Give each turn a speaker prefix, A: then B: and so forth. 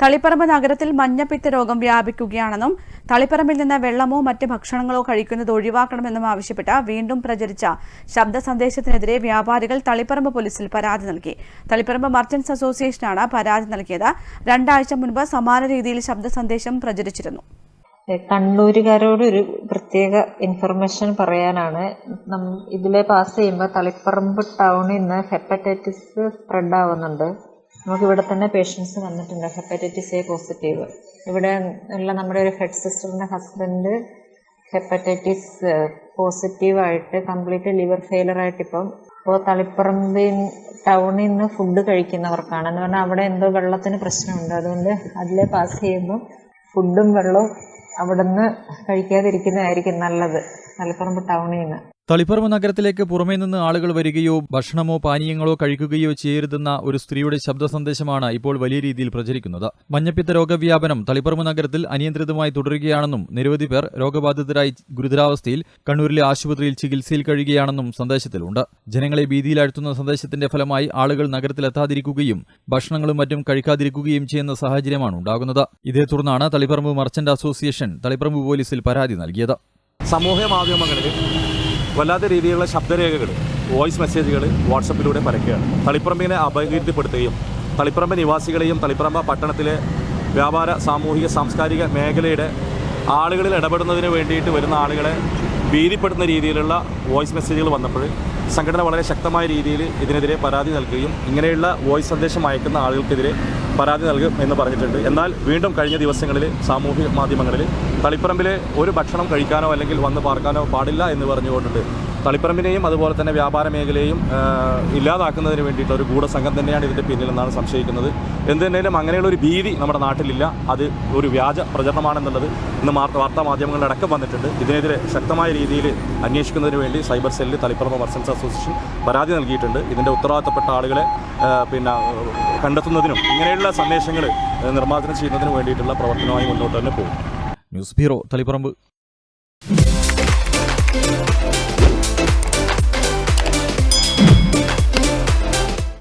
A: തളിപ്പറമ്പ് നഗരത്തിൽ മഞ്ഞപ്പിത്ത രോഗം വ്യാപിക്കുകയാണെന്നും തളിപ്പറമ്പിൽ നിന്ന് വെള്ളമോ മറ്റ് ഭക്ഷണങ്ങളോ കഴിക്കുന്നത് ഒഴിവാക്കണമെന്നും ആവശ്യപ്പെട്ട് വീണ്ടും പ്രചരിച്ച ശബ്ദ സന്ദേശത്തിനെതിരെ വ്യാപാരികൾ തളിപ്പറമ്പ് പോലീസിൽ പരാതി നൽകി. തളിപ്പറമ്പ് മർച്ചന്റ്സ് അസോസിയേഷനാണ് പരാതി നൽകിയത്. രണ്ടാഴ്ച മുൻപ് സമാന രീതിയിൽ ശബ്ദ സന്ദേശം പ്രചരിച്ചിരുന്നു.
B: കണ്ണൂരുകാരോട് ഒരു പ്രത്യേക ഇൻഫർമേഷൻ പറയാനാണ്. ഇതിലെ പാസ് ചെയ്യുമ്പോൾ തളിപ്പറമ്പ് ടൗണിൽ നിന്ന് ഹെപ്പറ്റൈറ്റിസ് സ്പ്രെഡ് ആവുന്നുണ്ട്. നമുക്ക് ഇവിടെ തന്നെ പേഷ്യൻസ് വന്നിട്ടുണ്ട്. ഹെപ്പറ്റൈറ്റിസ് എ പോസിറ്റീവ് ഇവിടെ ഉള്ള നമ്മുടെ ഒരു ഹെഡ് സിസ്റ്ററിന്റെ ഹസ്ബൻഡ് ഹെപ്പറ്റൈറ്റിസ് പോസിറ്റീവ് ആയിട്ട് കംപ്ലീറ്റ് ലിവർ ഫെയിലർ ആയിട്ട് ഇപ്പം ഇപ്പോൾ തളിപ്പറമ്പിൽ ടൗണിൽ നിന്ന് ഫുഡ് കഴിക്കുന്നവർക്കാണ്. എന്ന് പറഞ്ഞാൽ അവിടെ എന്തോ വെള്ളത്തിന് പ്രശ്നമുണ്ട്. അതുകൊണ്ട് അതിലെ പാസ് ചെയ്യുമ്പോൾ ഫുഡും വെള്ളവും അവിടെ നിന്ന് കഴിക്കാതിരിക്കുന്നതായിരിക്കും നല്ലത്. തളിപ്പറമ്പ് ടൗണിൽ നിന്ന്
C: തളിപ്പറമ്പ് നഗരത്തിലേക്ക് പുറമേ നിന്ന് ആളുകൾ വരികയോ ഭക്ഷണമോ പാനീയങ്ങളോ കഴിക്കുകയോ ചെയ്യരുതെന്ന ഒരു സ്ത്രീയുടെ ശബ്ദ സന്ദേശമാണ് ഇപ്പോൾ വലിയ രീതിയിൽ പ്രചരിക്കുന്നത്. മഞ്ഞപ്പിത്ത രോഗവ്യാപനം തളിപ്പറമ്പ് നഗരത്തിൽ അനിയന്ത്രിതമായി തുടരുകയാണെന്നും നിരവധി പേർ രോഗബാധിതരായി ഗുരുതരാവസ്ഥയിൽ കണ്ണൂരിലെ ആശുപത്രിയിൽ ചികിത്സയിൽ കഴിയുകയാണെന്നും സന്ദേശത്തിലുണ്ട്. ജനങ്ങളെ ഭീതിയിലാഴ്ത്തുന്ന സന്ദേശത്തിന്റെ ഫലമായി ആളുകൾ നഗരത്തിലെത്താതിരിക്കുകയും ഭക്ഷണങ്ങളും മറ്റും കഴിക്കാതിരിക്കുകയും ചെയ്യുന്ന സാഹചര്യമാണ് ഉണ്ടാകുന്നത്. ഇതേ തുടർന്നാണ് തളിപ്പറമ്പ് മർച്ചന്റ് അസോസിയേഷൻ തളിപ്പറമ്പ് പോലീസിൽ പരാതി നൽകിയത്.
D: സമൂഹ മാധ്യമങ്ങളിൽ വല്ലാത്ത രീതിയിലുള്ള ശബ്ദരേഖകൾ വോയിസ് മെസ്സേജുകൾ വാട്സപ്പിലൂടെ പരക്കുകയാണ്. തളിപ്പറമ്പിനെ അപകീർത്തിപ്പെടുത്തുകയും തളിപ്പറമ്പ് നിവാസികളെയും തളിപ്പറമ്പ പട്ടണത്തിലെ വ്യാപാര സാമൂഹിക സാംസ്കാരിക മേഖലയുടെ ആളുകളിൽ ഇടപെടുന്നതിന് വേണ്ടിയിട്ട് വരുന്ന ആളുകളെ ഭീതിപ്പെടുത്തുന്ന രീതിയിലുള്ള വോയിസ് മെസ്സേജുകൾ വന്നപ്പോൾ സംഘടന വളരെ ശക്തമായ രീതിയിൽ ഇതിനെതിരെ പരാതി നൽകുകയും ഇങ്ങനെയുള്ള വോയിസ് സന്ദേശം അയക്കുന്ന ആളുകൾക്കെതിരെ പരാതി നൽകും എന്ന് പറഞ്ഞിട്ടുണ്ട്. എന്നാൽ വീണ്ടും കഴിഞ്ഞ ദിവസങ്ങളിൽ സാമൂഹിക മാധ്യമങ്ങളിൽ തളിപ്പറമ്പിലെ ഒരു ഭക്ഷണം കഴിക്കാനോ അല്ലെങ്കിൽ വന്ന് പാർക്കാനോ പാടില്ല എന്ന് പറഞ്ഞുകൊണ്ടുണ്ട്. തളിപ്പറമ്പിനെയും അതുപോലെ തന്നെ വ്യാപാര മേഖലയെയും ഇല്ലാതാക്കുന്നതിന് വേണ്ടിയിട്ടുള്ള ഒരു ഗൂഢസംഘം തന്നെയാണ് ഇതിന്റെ പിന്നിലെന്നാണ് സംശയിക്കുന്നത്. എന്ത് തന്നെയാലും അങ്ങനെയുള്ള ഒരു ഭീതി നമ്മുടെ നാട്ടിലില്ല. അത് ഒരു വ്യാജ പ്രചരണമാണെന്നുള്ളത് ഇന്ന് വാർത്താ മാധ്യമങ്ങളുടെ അടക്കം വന്നിട്ടുണ്ട്. ഇതിനെതിരെ ശക്തമായ രീതിയിൽ അന്വേഷിക്കുന്നതിന് വേണ്ടി സൈബർ സെല്ലിൽ തളിപ്പറമ്പ് മർച്ചൻസ് അസോസിയേഷൻ പരാതി നൽകിയിട്ടുണ്ട്. ഇതിന്റെ ഉത്തരവാദിത്തപ്പെട്ട ആളുകളെ പിന്നെ കണ്ടെത്തുന്നതിനും ഇങ്ങനെയുള്ള സന്ദേശങ്ങൾ നിർമ്മാർജനം ചെയ്യുന്നതിനും വേണ്ടിയിട്ടുള്ള പ്രവർത്തനമായി മുന്നോട്ട് തന്നെ പോകും
C: ന്യൂസ് ബ്യൂറോ തളിപ്പറമ്പ്.